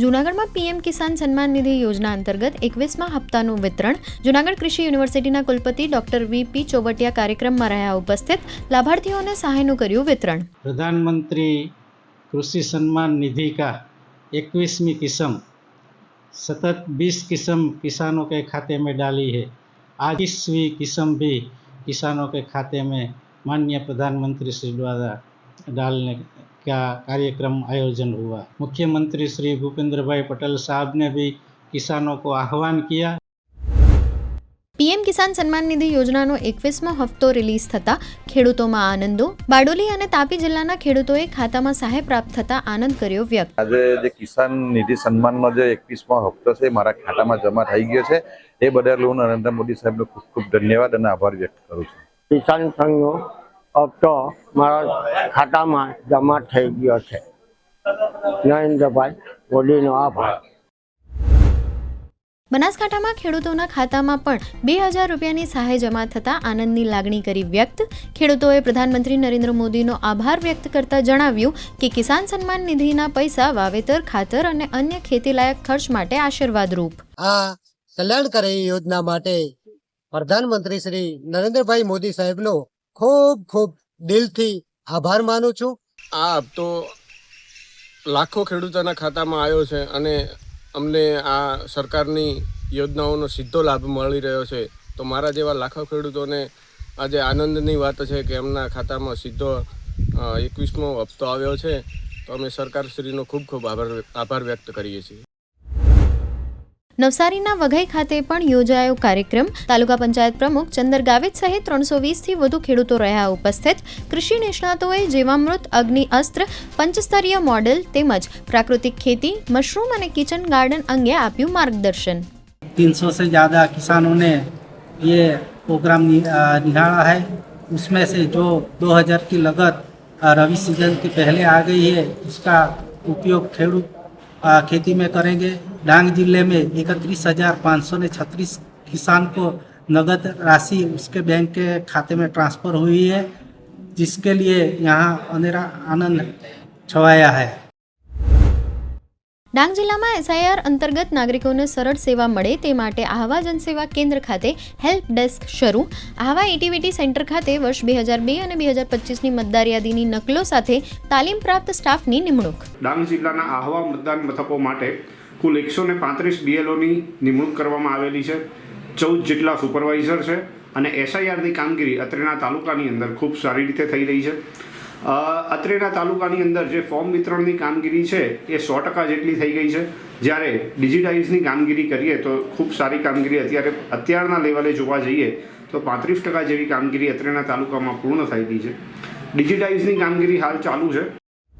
જૂનાગઢમાં પીએમ કિસાન સન્માન નિધિ યોજના અંતર્ગત એકવીસમાં હપ્તાનું વિતરણ. જૂનાગઢ કૃષિ યુનિવર્સિટીના કુલપતિ ડોક્ટર વી પી ચોવટિયા કાર્યક્રમમાં રહ્યા ઉપસ્થિત. લાભાર્થીઓને સહાયનું કર્યું વિતરણ. પ્રધાનમંત્રી કૃષિ સન્માન નિધિ કા એકવીસમી કિસમ, સતત બીસ કિસમ કિસાનો કે ખાતે મેં ડાલી હૈ. આજીસવી કિસમ ભી કિસાનો કે ખાતે મેં માન્ય પ્રધાનમંત્રી શ્રી દ્વારા ડાલને का कार्यक्रम आयोजन हुआ मुख्यमंत्री श्री भूपेंद्र भाई पटेल साहब ने भी किसानों को आह्वान किया પીએમ કિસાન સન્માન નિધિ યોજનાનો એકવીસમો હપ્તો રિલીઝ થતાં ખેડૂતોમાં આનંદો બારડોલી અને તાપી જિલ્લાના ખેડૂતોએ ખાતામાં સહાય પ્રાપ્ત થતાં આનંદ કર્યો વ્યક્ત આજે જે કિસાન નિધિ સન્માનનો જે એકવીસમો હપ્તો છે એ મારા ખાતામાં જમા થઈ ગયો છે એ બદલ હું નરેન્દ્ર મોદી સાહેબનો ખૂબ ખૂબ ધન્યવાદ અને આભાર વ્યક્ત કરું છું કિસાન સંઘનો હપ્તો મારા ખાતામાં જમા થઈ ગયો છે. નરેન્દ્રભાઈ મોદીનો આભાર. બનાસકાંઠામાં ખેડૂતોના ખાતામાં પણ બે હજાર રૂપિયાની સહાય જમા થતાં આનંદની લાગણી કરી વ્યક્ત. ખેડૂતોએ પ્રધાનમંત્રી નરેન્દ્ર મોદીનો આભાર વ્યક્ત કરતા જણાવ્યું કે કિસાન સન્માન નિધિના પૈસા વાવેતર ખાતર અને અન્ય ખેતીલાયક ખર્ચ માટે આશીર્વાદરૂપ. આ કલ્યાણકારી યોજના માટે પ્રધાનમંત્રી શ્રી નરેન્દ્રભાઈ મોદી સાહેબનો ખૂબ ખૂબ દિલથી આભાર માનું છું. આ હપ્તો લાખો ખેડૂતોના ખાતામાં આવ્યો છે અને અમને આ સરકારની યોજનાઓનો સીધો લાભ મળી રહ્યો છે. તો મારા જેવા લાખો ખેડૂતોને આજે આનંદની વાત છે કે એમના ખાતામાં સીધો એકવીસમો હપ્તો આવ્યો છે. તો અમે સરકારશ્રીનો ખૂબ ખૂબ આભાર આભાર વ્યક્ત કરીએ છીએ. નવસારીના વઘઈ ખાતે પણ યોજાયો કાર્યક્રમ તાલુકા પંચાયત પ્રમુખ ચંદર ગાવિત સહિત ત્રણસો વીસથી વધુ ખેડૂતો રહ્યા ઉપસ્થિત કૃષિ નિષ્ણાતોએ જીવામૃત અગ્નિ અસ્ત્ર પંચસ્તરીય મોડેલ તેમજ પ્રાકૃતિક ખેતી મશરૂમ અને કિચન ગાર્ડન અંગે આપ્યું માર્ગદર્શન 300 से ज़्यादा किसानों ने ये प्रोग्राम नि- अ, निहारा है उसमें से जो 2000 की लगत अ, रवि सीजन के पहले आ गई है उसका उपयोग खेडूत अ, खेती में करेंगे डांग जिले में इकतीस हजार पाँच सौ ने छत्तीस किसान को नगद राशि उसके बैंक के खाते में ट्रांसफ़र हुई है जिसके लिए यहाँ अनेरा आनंद छवाया है ડાંગ જિલ્લામાં એસઆઈઆર અંતર્ગત નાગરિકોને સરળ સેવા મળે તે માટે આહવા જનસેવા કેન્દ્ર ખાતે હેલ્પ ડેસ્ક શરૂ આહવા એટીવીટી સેન્ટર ખાતે વર્ષ બે હજાર બે અને બે હજાર પચીસની મતદાર યાદીની નકલો સાથે તાલીમ પ્રાપ્ત સ્ટાફની નિમણૂક ડાંગ જિલ્લાના આહવા મતદાન મથકો માટે કુલ એકસો ને પાંત્રીસ બીએલઓની નિમણૂક કરવામાં આવેલી છે. ચૌદ જેટલા સુપરવાઇઝર છે અને એસઆઈઆરની કામગીરી અત્રેના તાલુકાની અંદર ખૂબ સારી રીતે થઈ રહી છે. અત્રેના તાલુકાની અંદર જે ફોર્મ વિતરણની કામગીરી છે એ સો ટકા જેટલી થઈ ગઈ છે. જ્યારે ડિજિટાઇઝની કામગીરી કરીએ તો ખૂબ સારી કામગીરી અત્યારે અત્યારના લેવલે જોવા જઈએ તો પાંત્રીસ ટકા જેવી કામગીરી અત્રેના તાલુકામાં પૂર્ણ થઈ ગઈ છે. ડિજિટાઇઝની કામગીરી હાલ ચાલુ છે.